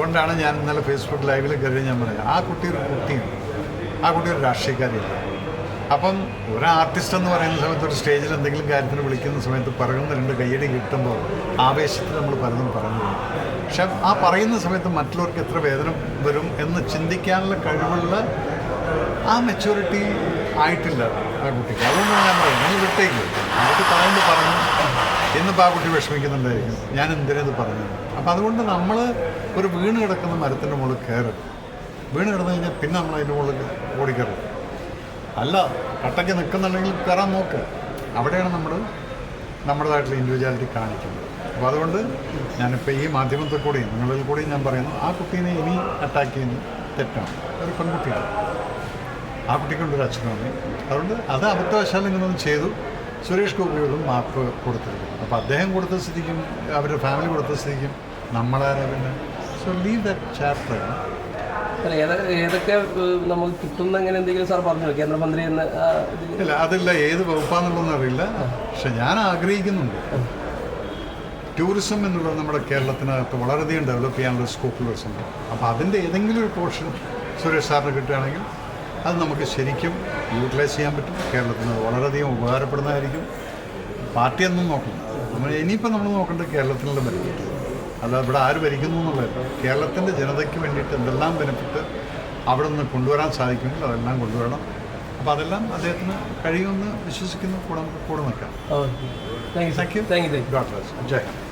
അതുകൊണ്ടാണ് ഞാൻ ഇന്നലെ ഫേസ്ബുക്ക് ലൈവിൽ കയറി ഞാൻ പറഞ്ഞത് ആ കുട്ടി ഒരു കുട്ടിയാണ്. ആ കുട്ടി ഒരു രാഷ്ട്രീയക്കാരിയാണ് അപ്പം ഒരു ആർട്ടിസ്റ്റ് എന്ന് പറയുന്ന സമയത്ത് ഒരു സ്റ്റേജിൽ എന്തെങ്കിലും കാര്യത്തിന് വിളിക്കുന്ന സമയത്ത് പറയുന്ന രണ്ട് കയ്യടി കിട്ടുമ്പോൾ ആവേശത്തിൽ നമ്മൾ പലതും പറഞ്ഞു പക്ഷെ ആ പറയുന്ന സമയത്ത് മറ്റുള്ളവർക്ക് എത്ര വേദന വരും എന്ന് ചിന്തിക്കാനുള്ള കഴിവുള്ള ആ മെച്യൂരിറ്റി ആയിട്ടില്ല ആ കുട്ടിക്ക്. അതുകൊണ്ടാണ് ഞാൻ പറയുന്നത് വിട്ടേക്ക്. അവർക്ക് പറയുമ്പോൾ പറഞ്ഞു എന്നിപ്പോൾ ആ വിഷമിക്കുന്നുണ്ടായിരിക്കും. ഞാൻ എന്തിനത് പറഞ്ഞു അപ്പം അതുകൊണ്ട് നമ്മൾ ഒരു വീണ് കിടക്കുന്ന മരത്തിന്റെ മുകളിൽ കയറും. വീണ് കിടന്നു കഴിഞ്ഞാൽ പിന്നെ നമ്മൾ അതിന്റെ മുകളിൽ ഓടിക്കയറും. അല്ല കട്ടയ്ക്ക് നിൽക്കുന്നുണ്ടെങ്കിൽ കയറാൻ നോക്ക്. അവിടെയാണ് നമ്മൾ നമ്മുടേതായിട്ടുള്ള ഇൻഡിവിജ്വാലിറ്റി കാണിക്കുന്നത്. അപ്പോൾ അതുകൊണ്ട് ഞാനിപ്പോൾ ഈ മാധ്യമത്തിൽ കൂടി നിങ്ങളിൽ കൂടി ഞാൻ പറയുന്നു ആ കുട്ടീനെ ഇനി അറ്റാക്ക് ചെയ്യുന്നത് തെറ്റാണ്. ഒരു പെൺകുട്ടിയാണ്. ആ കുട്ടിക്കൊണ്ടൊരു അച്ഛനാണ് അതുകൊണ്ട് അത് അബദ്ധവശാലും ഇങ്ങനൊന്നും ചെയ്തു. സുരേഷ് ഗോപിയോടും മാപ്പ് കൊടുത്തിരിക്കുന്നു. അപ്പോൾ അദ്ദേഹം കൊടുത്ത സ്ഥിതിക്കും അവരുടെ ഫാമിലി കൊടുത്ത സ്ഥിതിക്കും നമ്മളാരാ പിന്നെ? സോ ലീവ് ദാറ്റ് ചാപ്റ്റർ ഏതൊക്കെ നമുക്ക് കിട്ടുന്ന അങ്ങനെ എന്തെങ്കിലും സാർ പറഞ്ഞു കേന്ദ്രമന്ത്രി എന്ന് ഇല്ല അതില്ല ഏത് വകുപ്പാന്നുള്ളതെന്ന് അറിയില്ല. പക്ഷെ ഞാൻ ആഗ്രഹിക്കുന്നുണ്ട്. ടൂറിസം എന്നുള്ളത് നമ്മുടെ കേരളത്തിനകത്ത് വളരെയധികം ഡെവലപ്പ് ചെയ്യാനുള്ള സ്കോപ്പുള്ള സംഭവം. അപ്പോൾ അതിന്റെ ഏതെങ്കിലും ഒരു പോർഷൻ സുരേഷ് സാറിന് കിട്ടുകയാണെങ്കിൽ അത് നമുക്ക് ശരിക്കും യൂട്ടിലൈസ് ചെയ്യാൻ പറ്റും. കേരളത്തിന് അത് വളരെയധികം ഉപകാരപ്പെടുന്നതായിരിക്കും. പാർട്ടിയൊന്നും നോക്കണം നമ്മൾ ഇനിയിപ്പോൾ നമ്മൾ നോക്കേണ്ടത് കേരളത്തിനുള്ള ബെനിഫിറ്റ് അല്ല ഇവിടെ ആര് ഭരിക്കുന്നു എന്നുള്ളതല്ല കേരളത്തിന്റെ ജനതയ്ക്ക് വേണ്ടിയിട്ട് എന്തെല്ലാം ബെനിഫിറ്റ് അവിടെ നിന്ന് കൊണ്ടുവരാൻ സാധിക്കുമെങ്കിൽ അതെല്ലാം കൊണ്ടുവരണം. അപ്പോൾ അതെല്ലാം അദ്ദേഹത്തിന് കഴിയുമെന്ന് വിശ്വസിക്കുന്നു. കൂടെ നമുക്ക് കൂടെ നിൽക്കാം. Okay. Thank you. Thank you thank you God bless. Jai Hind.